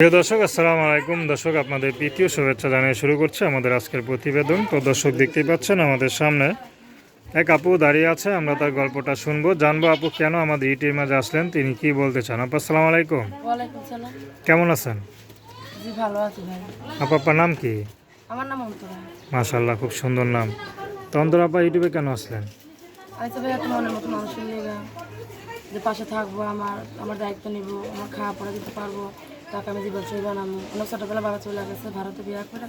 প্রিয় দর্শক আসসালামু আলাইকুম। দর্শক আপনাদের তৃতীয় শুভেচ্ছা জানিয়ে শুরু করছে আমাদের আজকের প্রতিবেদন। তো দর্শক দেখতেই পাচ্ছেন আমাদের সামনে এক আপু দাঁড়িয়ে আছে। আমরা তার গল্পটা শুনব। জানব আপু কেন আমাদের ইটির মাঝে আসলেন? তিনি কি বলতে চান? আপা আসসালামু আলাইকুম। কেমন আছেন? আপু আপনার নাম কি? আমার নাম মাশাল্লাহ খুব সুন্দর নাম। তো অন্তর আপা ইউটিউবে কেন আসলেন? যে পাশে থাকব আমার আমার দায়িত্ব নিব আমার খাওয়া পড়া দিতে পারব। তাকে আমি জীবন সই বানাবো অনেক ছোটোবেলা বাবা চলে গেছে ভারতে বিয়ে করে।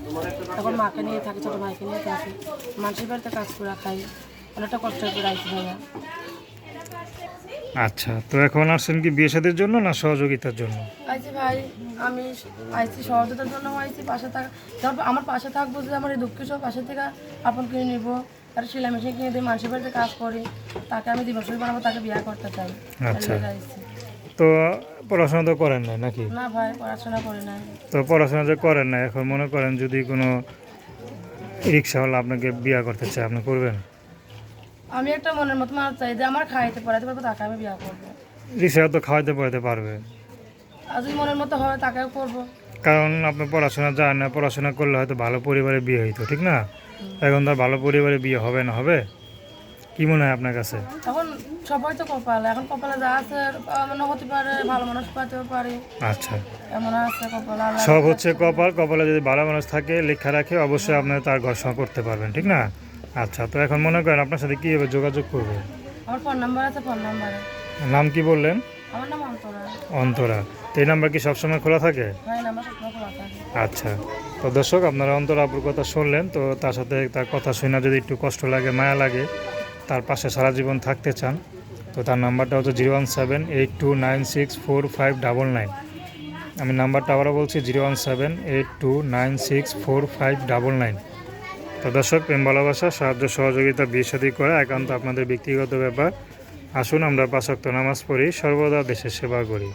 তখন মাকে নিয়ে থাকি ছোটো ভাইকে নিয়ে থাকি। মানুষের বাড়িতে কাজ করে খাই। অনেকটা কষ্ট করে আইছি ভাইয়া। আচ্ছা তো এখন আসছেন কি বিয়ে সাথের জন্য না সহযোগিতার জন্য? আইছি ভাই আমি আইছি সহযোগিতার জন্য আইছি পাশে থাক আমার পাশে থাকব যে আমার এই দুঃখ সব পাশে থেকে আপন কিনে নিব তার সেলাই মেশিন কিনে দিয়ে মানুষের বাড়িতে কাজ করি তাকে আমি দিবস বানাবো তাকে বিয়ে করতে চাই। আচ্ছা। তো পড়াশোনা তো করেন নাই নাকি? না ভাই পড়াশোনা করি নাই। তো পড়াশোনা যে করেন না এখন মনে করেন যদি কোনো রিক্সাওয়ালা আপনাকে বিয়ে করতে চায় আপনি করবেন? আমি একটা মনের মতো মানুষ চাই যে আমার খাইতে পড়াতে পারব তাকে আমি বিয়ে করব। রিক্সা তো খাওয়াইতে পড়াতে পারবে। আর যদি মনের মতো হয় তাকেও করব। কারণ আপনি পড়াশোনা জানেন না পড়াশোনা করলে হয়তো ভালো পরিবারে বিয়ে হইতো ঠিক না? এখন তো আর ভালো পরিবারে বিয়ে হবে না হবে? কি মনে হয় আপনার কাছে? তখন সবাই তো কপাল এখন কপালে যা আছে এমন হতে পারে ভালো মানুষ পাতেও পারে। আচ্ছা। এমন আছে কপাল সব হচ্ছে কপাল কপালে যদি ভালো মানুষ থাকে লেখা রাখে অবশ্যই আপনি তার ঘর ঘোষণা করতে পারবেন ঠিক না? আচ্ছা তো এখন মনে করেন আপনার সাথে কীভাবে যোগাযোগ করবে? আমার ফোন নাম্বার আছে ফোন নাম্বারে নাম কি বললেন? আমার নাম অন্তরা। অন্তরা। তো এই নাম্বার কি নাম্বার সবসময় খোলা থাকে। আচ্ছা। তো দর্শক আপনারা অন্তর আপুর কথা শুনলেন তো তার সাথে তার কথা শুনে যদি একটু কষ্ট লাগে মায়া লাগে তার পাশে সারা জীবন থাকতে চান, তো তার নাম্বারটা হচ্ছে zero one seven eight two nine six four five double nine. আমি নাম্বারটা আবারও বলছি, zero one seven eight two nine six four five double nine. তো দর্শক, প্রেম ভালোবাসা, সাহায্য, সহযোগিতা বিয়ে করা একান্ত আপনাদের ব্যক্তিগত ব্যাপার। আসুন, আমরা পাঁচক্ত নামাজ পড়ি, সর্বদা দেশের সেবা করি।